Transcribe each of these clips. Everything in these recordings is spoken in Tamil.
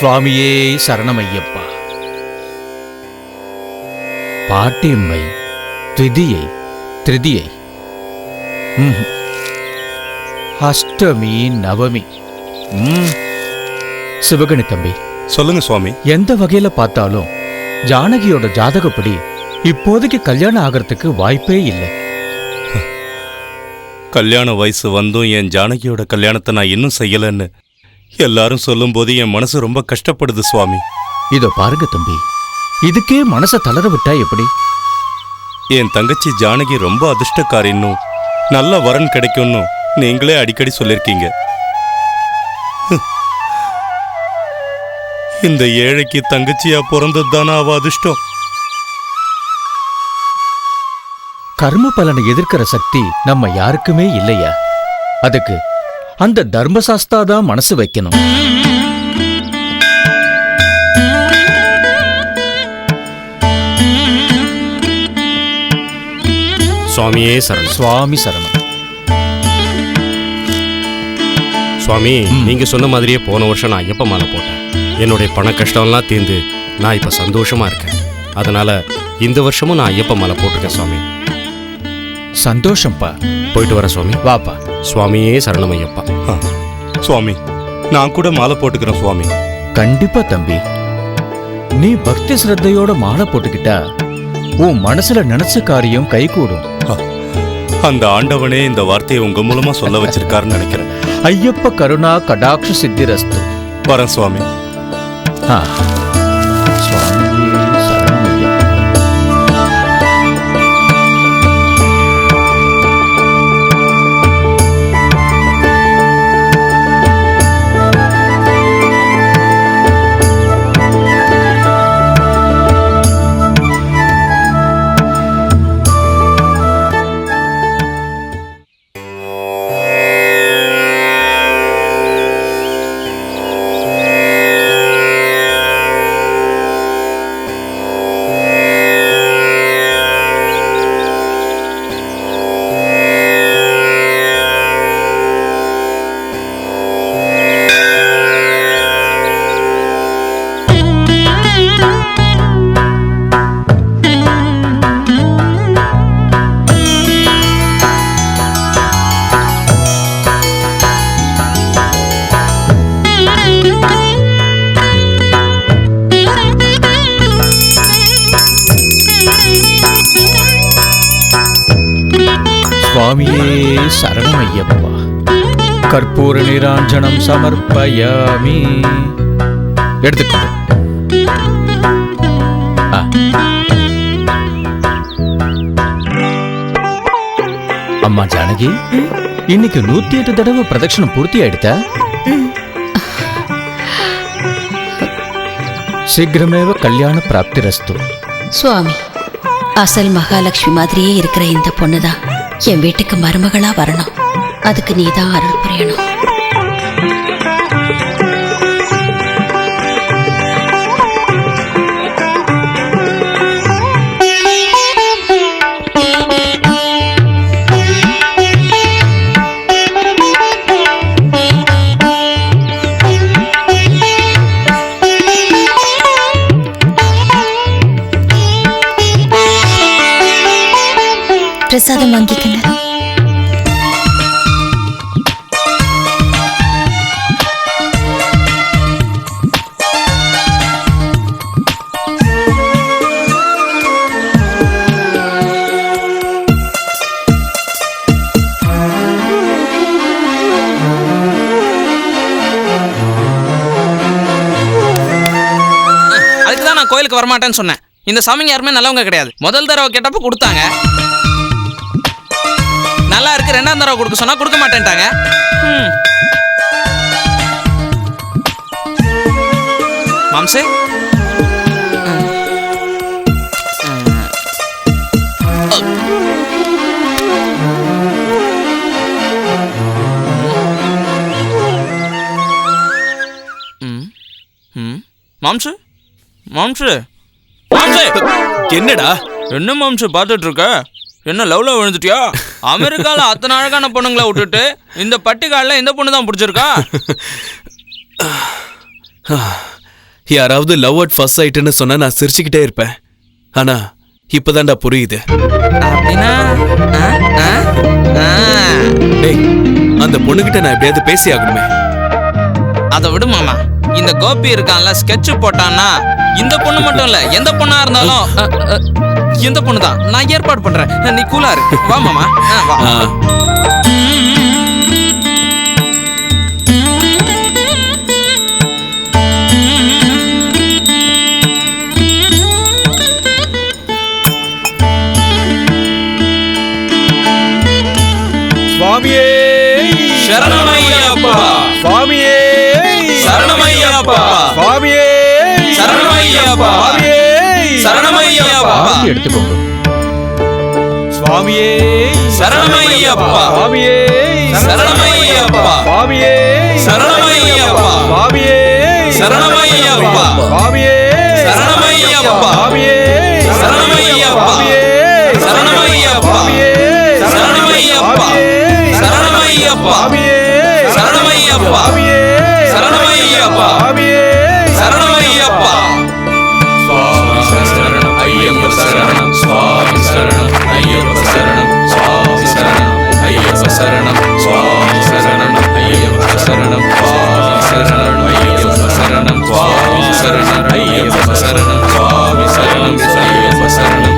சுவாமியே சரணமையப்பா. பாட்டியம்மை திதியை திருதியை. அஷ்டமி நவமி. சிவகணி தம்பி. சொல்லுங்க சுவாமி. எந்த வகையில பார்த்தாலும் ஜானகியோட ஜாதகப்படி இப்போதைக்கு கல்யாணம் ஆகிறதுக்கு வாய்ப்பே இல்லை. கல்யாண வயசு வந்தும் என் ஜானகியோட கல்யாணத்தை நான் இன்னும் செய்யலன்னு எல்லாரும் சொல்லும்போது என் மனசு ரொம்ப கஷ்டப்படுது சுவாமி. இதோ பாருங்க தம்பி. இதுக்கே மனசை தளர விட்டா எப்படி? என் தங்கச்சி ஜானகி ரொம்ப அதிர்ஷ்டக்காரின்னும் நல்ல வரன் கிடைக்கும்னு நீங்களே அடிக்கடி சொல்லிருக்கீங்க. இந்த ஏழைக்கு தங்கச்சியா பிறந்தது தானே அவ அதிர்ஷ்டம்? கர்ம பலனை எதிர்க்கிற சக்தி நம்ம யாருக்குமே இல்லையா? அதுக்கு அந்த தர்மசாஸ்தா தான் மனசு வைக்கணும். சுவாமியே சரணம். சுவாமி சரணம். சுவாமி நீங்க சொன்ன மாதிரியே போன வருஷம் நான் ஐயப்ப மாலை போட்டேன்? என்னுடைய பண கஷ்டம்லாம் தீர்ந்து நான் இப்ப சந்தோஷமா இருக்கேன். அதனால இந்த வருஷமும் நான் ஐயப்ப மாலை போட்டிருக்கேன் சுவாமி? சந்தோஷம்ப்பா போயிட்டு வரேன் சுவாமி. வாப்பா. சுவாமியே சரணம் ஐயப்பா ஆ, சுவாமி நான் கூட மாலை போட்டுக்கிறேன் சுவாமி. கண்டிப்பா தம்பி. நீ பக்தி சிரத்தையோட மாலை போட்டுக்கிட்டா உன் மனசுல நினைச்ச காரியம் கைகூடும். ஆ, அந்த ஆண்டவனே இந்த வார்த்தையை உங்க மூலமா சொல்ல வச்சிருக்காருன்னு நினைக்கிறேன். ஐயப்ப கருணா கடாட்ச சித்திரஸ்து. வரேன் சுவாமி. ஆ. சரணமையப்பா. கற்பூர நிராஞ்சனம் சமர்ப்பயாமி. எடுத்துக்கோ. அம்மா ஜானகி இன்னைக்கு நூத்தி எட்டு தடவை பிரதட்சணம் பூர்த்தி ஆயிடுத்த? சீக்கிரமேவ கல்யாண பிராப்தி ரஸ்து. சுவாமி அசல் மகாலட்சுமி மாதிரியே இருக்கிற இந்த பொண்ணுதான். என் வீட்டுக்கு மருமகளா வரணும். அதுக்கு நீதான் அருள் புரியணும். கோயிலுக்கு வரமாட்டேன்னு சொன்னேன். இந்த சாமிங்க யாருமே நல்லவங்க கிடையாது. முதல் தடவை கேட்டப்போ கொடுத்தாங்க. நல்லா இருக்கு ரெண்டாம் தடவை கொடுக்க சொன்னா கொடுக்க மாட்டேன்ட்டாங்க. மாம்சே. மாம்சு? மாம்சு மாம்சு! என்னடா? என்ன மாம்சு பார்த்துட்டு இருக்க என்ன லவ்ல விழுந்துட்டியா? அமெரிக்கால அத்தனை அழகான பொண்ணுங்களை விட்டுட்டு இந்த பட்டிக்காலில் இந்த பொண்ணு தான் பிடிச்சிருக்கா? யாராவது லவ் அட் ஃபர்ஸ்ட் சைட்டுன்னு சொன்னா நான் சிரிச்சுக்கிட்டே இருப்பேன். ஆனா இப்பதான்டா புரியுது. அந்த பொண்ணுகிட்ட நான் எப்படியாவது பேசி ஆகணுமே. அதை விடு மாமா. இந்த கோபி இருக்கான்ல ஸ்கெட்ச் போட்டான்னா இந்த பொண்ணு மட்டும் இல்ல எந்த பொண்ணா இருந்தாலும் எந்த பொண்ணு தான் நான் ஏற்பாடு பண்றேன். நீ கூலா இரு. வா மாமா. வா. சரணமையப்பா எடுத்துக்கோங்க சுவாமியே சரணமையப்பா சுவாமியே சரணமையப்பா சுவாமியே சரணமையப்பா சுவாமியே சரணமையப்பா சுவாமியே சரணமையப்பா சுவாமியே சரணமையப்பா சரணமையப்பா சரணமையப்பா சரணமையப்பா சரணமையப்பா சரணம் சுவாமி சரணம் ஐயப்ப சரணம் சுவாமி சரணம் ஐயப்ப சரணம் சுவாமி சரணம் ஐயப்ப சரணம்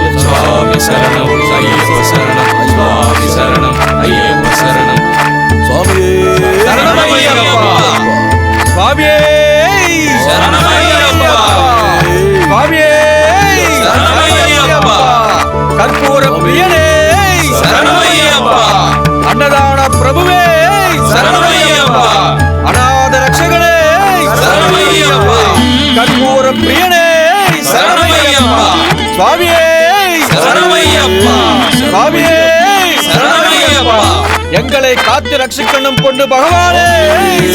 பிரியனே சரணமையப்பா சுவாமியே சரணமையப்பா சுவாமியே சரணமையப்பா எங்களை காத்து ரட்சிக்கணும் பொண்ணு பகவானே.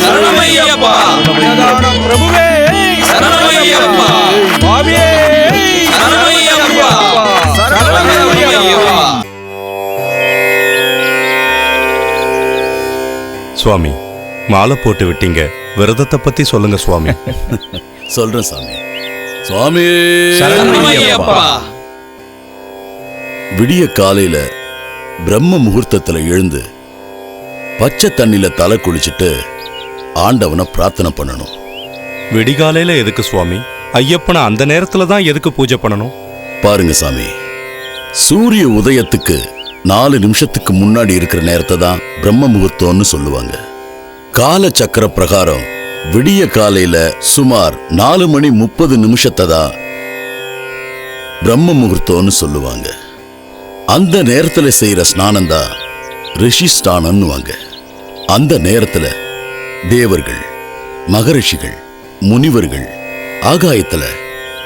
சரணமையப்பா பிரபுவே சரணமையப்பா சுவாமியே சரணமையப்பா சரணமையப்பா சுவாமி மாலை போட்டு விட்டீங்க. விரதத்தை பத்தி சொல்லுங்க சுவாமி. சொல்றேன் சாமி. சுவாமி! விடிய காலையில பிரம்ம முகூர்த்தத்துல எழுந்து பச்சை தண்ணில தலை குளிச்சுட்டு ஆண்டவனை பிரார்த்தனை பண்ணணும். விடிகாலையில எதுக்கு சுவாமி? ஐயப்பனை அந்த நேரத்துல தான் எதுக்கு பூஜை பண்ணணும்? பாருங்க சாமி சூரிய உதயத்துக்கு நாலு நிமிஷத்துக்கு முன்னாடி இருக்கிற நேரத்தை தான் பிரம்ம முகூர்த்தம்னு சொல்லுவாங்க. கால சக்கர பிரகாரம் விடிய காலையில சுமார் நாலு மணி முப்பது நிமிஷத்தை தான் பிரம்ம முகூர்த்தம்னு சொல்லுவாங்க. அந்த நேரத்துல செய்யற ஸ்நானம் தான் ரிஷி ஸ்நானம்னுவாங்க அந்த நேரத்துல தேவர்கள் மகரிஷிகள் முனிவர்கள் ஆகாயத்துல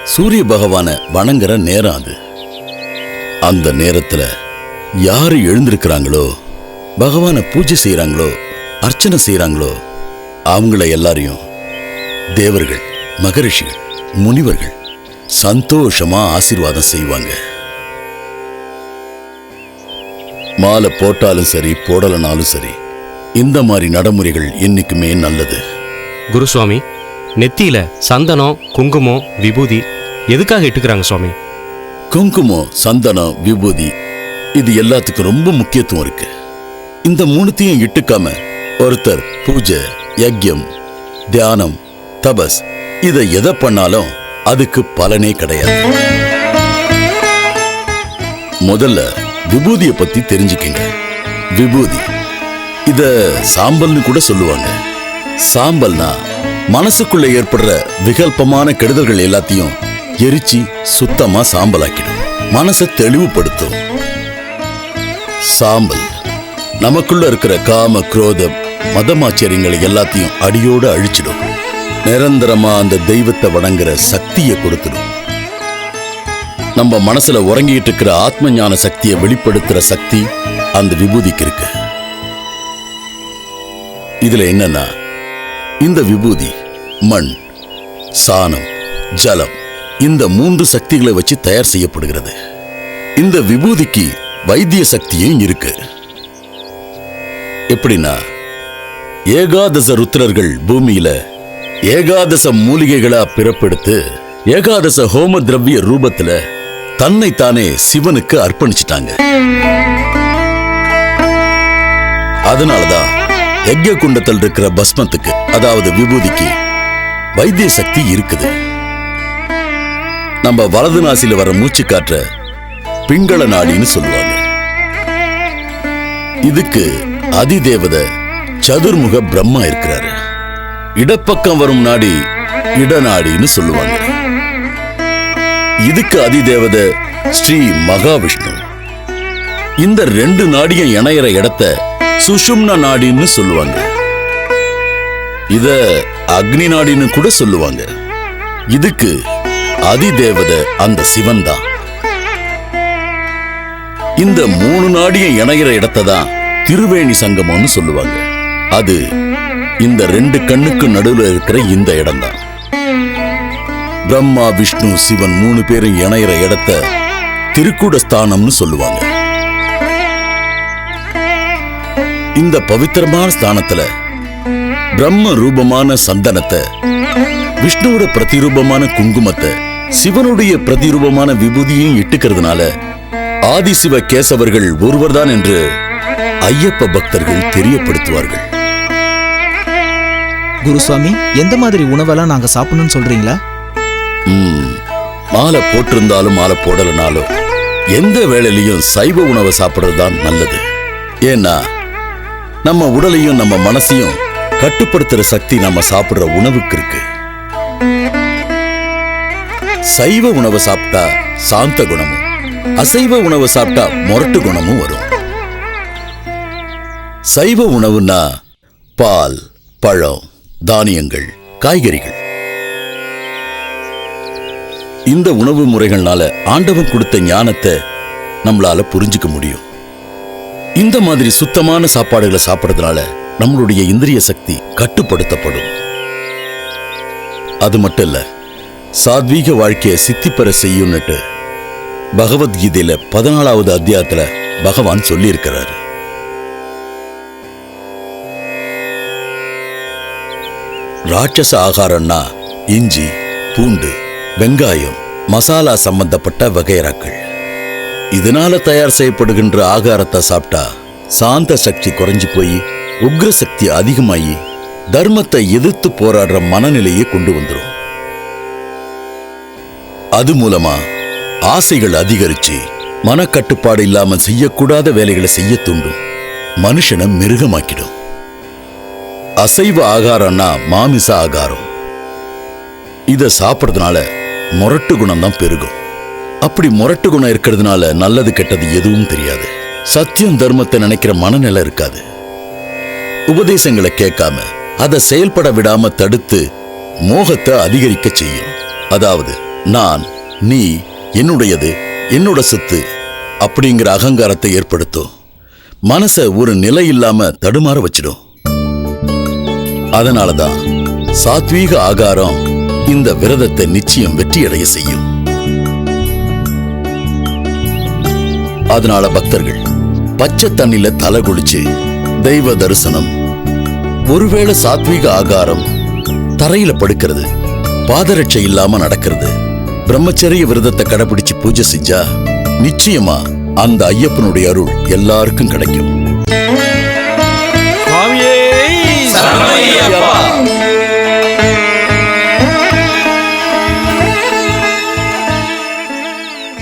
சூரிய பகவான வணங்குற நேரம் அது. அந்த நேரத்துல யாரு எழுந்திருக்கிறாங்களோ பகவானை பூஜை செய்கிறாங்களோ அர்ச்சனை செய்கிறாங்களோ அவங்கள எல்லாரையும் தேவர்கள் மகரிஷிகள் முனிவர்கள் சந்தோஷமா ஆசீர்வாதம் செய்வாங்க. மாலை போட்டாலும் சரி போடலனாலும் சரி இந்த மாதிரி நடைமுறைகள் என்னைக்குமே நல்லது. குருசுவாமி நெத்தியில சந்தனம் குங்குமம் விபூதி எதுக்காக இட்டுக்கிறாங்க சுவாமி? குங்குமம் சந்தனம் விபூதி இது எல்லாத்துக்கும் ரொம்ப முக்கியத்துவம் இருக்கு. இந்த மூணுத்தையும் இட்டுக்காம ஒருத்தர் பூஜை யஜ்யம் தியானம் தபஸ். இதை எதை பண்ணாலும் அதுக்கு பலனே கிடையாது. முதல்ல விபூதியை பத்தி தெரிஞ்சுக்கங்க. விபூதி. இத சாம்பல்னு கூட சொல்லுவாங்க. சாம்பல்னா மனசுக்குள்ள ஏற்படுற விகல்பமான கெடுதல்கள் எல்லாத்தையும் எரிச்சு சுத்தமா சாம்பலாக்கிடும். மனசை தெளிவுபடுத்தும். சாம்பல். நமக்குள்ள இருக்கிற காம குரோதம் மதமாச்சரியங்களை எல்லாத்தையும் அடியோடு அழிச்சிடும். நிரந்தரமா அந்த தெய்வத்தை வணங்குற சக்தியை கொடுத்துடும். நம்ம மனசுல உறங்கிட்டு இருக்கிற ஆத்ம ஞான சக்தியை வெளிப்படுத்துற சக்தி அந்த விபூதிக்கு இருக்கு. இதுல என்னன்னா இந்த விபூதி மண் சாணம் ஜலம் இந்த மூன்று சக்திகளை வச்சு தயார் செய்யப்படுகிறது. இந்த விபூதிக்கு வைத்திய சக்தியும் இருக்கு. எப்படின்னா ஏகாதச ருத்ரர்கள் பூமியில ஏகாதச மூலிகைகளா பிறப்பெடுத்து ஏகாதச ஹோம திரவிய ரூபத்துல தன்னைத்தானே சிவனுக்கு அர்ப்பணிச்சிட்டாங்க. அதனாலதான் யஜ்ய குண்டத்தில் இருக்கிற பஸ்மத்துக்கு அதாவது விபூதிக்கு வைத்திய சக்தி இருக்குது. நம்ம வலது நாசில வர மூச்சு காற்ற பிங்கள நாடின்னு சொல்லுவாங்க. இதுக்கு அதிதேவதை சதுர்முக பிரம்மா இருக்கிறாரு. இடப்பக்கம் வரும் நாடி இடநாடின்னு சொல்லுவாங்க. இதுக்கு அதிதேவத ஸ்ரீ மகாவிஷ்ணு. இந்த ரெண்டு நாடியும் இணையிற இடத்த சுஷும்ன நாடின்னு சொல்லுவாங்க. இத அக்னி நாடின்னு கூட சொல்லுவாங்க. இதுக்கு அதிதேவத அந்த சிவன் தான் இந்த மூணு நாடியும் இணையிற இடத்தை தான் திருவேணி சங்கமம்னு சொல்லுவாங்க. அது இந்த ரெண்டு கண்ணுக்கு நடுவுல இருக்கிற இந்த இடம்தான். பிரம்மா விஷ்ணு சிவன் மூணு பேரும் இணையிற இடத்த திருக்குட ஸ்தானம்னு சொல்லுவாங்க. இந்த பவித்திரமான ஸ்தானத்துல பிரம்ம ரூபமான சந்தனத்தை விஷ்ணுவோட பிரதிரூபமான குங்குமத்தை சிவனுடைய பிரதிரூபமான விபூதியும் இட்டுக்கிறதுனால ஆதிசிவ கேசவர்கள் ஒருவர்தான் என்று ஐயப்ப பக்தர்கள் தெரியப்படுத்துவார்கள். குருசுவாமி எந்த மாதிரி உணவெல்லாம் நாங்க சாப்பிடணும்னு சொல்றீங்களா? மாலை போட்டிருந்தாலும் மாலை போடலனாலும் எந்த வேளையிலையும் சைவ உணவை சாப்பிடுறது தான் நல்லது. ஏன்னா நம்ம உடலையும் நம்ம மனசையும் கட்டுப்படுத்துற சக்தி நம்ம சாப்பிடுற உணவுக்கு இருக்கு. சைவ உணவை சாப்பிட்டா சாந்த குணமும் அசைவ உணவை சாப்பிட்டா மொரட்டு குணமும் வரும். சைவ உணவுன்னா பால் பழம் தானியங்கள் காய்கறிகள். இந்த உணவு முறைகள்னால ஆண்டவன் கொடுத்த ஞானத்தை நம்மளால புரிஞ்சுக்க முடியும். இந்த மாதிரி சுத்தமான சாப்பாடுகளை சாப்பிட்றதுனால நம்மளுடைய இந்திரிய சக்தி கட்டுப்படுத்தப்படும். அது மட்டும் இல்ல சாத்வீக வாழ்க்கையை சித்தி பெற செய்யும்னுட்டு பகவத்கீதையில பதினாலாவது அத்தியாயத்துல பகவான் சொல்லியிருக்கிறாரு. ராட்சச ஆகாரம்னா இஞ்சி பூண்டு வெங்காயம் மசாலா சம்பந்தப்பட்ட வகைராக்கள் இதனால தயார் செய்யப்படுகின்ற ஆகாரத்தை சாப்பிட்டா சாந்த சக்தி குறைஞ்சு போய் உக்ர சக்தி அதிகமாகி தர்மத்தை எதிர்த்து போராடுற மனநிலையை கொண்டு வந்துரும். அது மூலமா ஆசைகள் அதிகரிச்சு மனக்கட்டுப்பாடு இல்லாமல் செய்யக்கூடாத வேலைகளை செய்ய தூண்டும். மனுஷனை மிருகமாக்கிடும். அசைவ ஆகாரம்னா மாமிச ஆகாரம். இத சாப்பிடுறதுனால முரட்டு குணம் தான் பெருகும். அப்படி முரட்டு குணம் இருக்கிறதுனால நல்லது கெட்டது எதுவும் தெரியாது. சத்தியம் தர்மத்தை நினைக்கிற மனநிலை இருக்காது. உபதேசங்களை கேட்காம அதை செயல்பட விடாம தடுத்து மோகத்தை அதிகரிக்க செய்யும். அதாவது நான் நீ என்னுடையது என்னோட சொத்து அப்படிங்கிற அகங்காரத்தை ஏற்படுத்தும். மனச ஒரு நிலை இல்லாம தடுமாற வச்சிடும். அதனாலதான் சாத்வீக ஆகாரம் இந்த விரதத்தை நிச்சயம் வெற்றியடைய செய்யும். அதனால பக்தர்கள் பச்சை தண்ணில தலை குளிச்சு தெய்வ தரிசனம் ஒருவேளை சாத்வீக ஆகாரம் தரையில படுக்கிறது பாதரட்சை இல்லாம நடக்கிறது பிரம்மச்சரிய விரதத்தை கடைபிடிச்சு பூஜை செஞ்சா நிச்சயமா அந்த ஐயப்பனுடைய அருள் எல்லாருக்கும் கிடைக்கும்.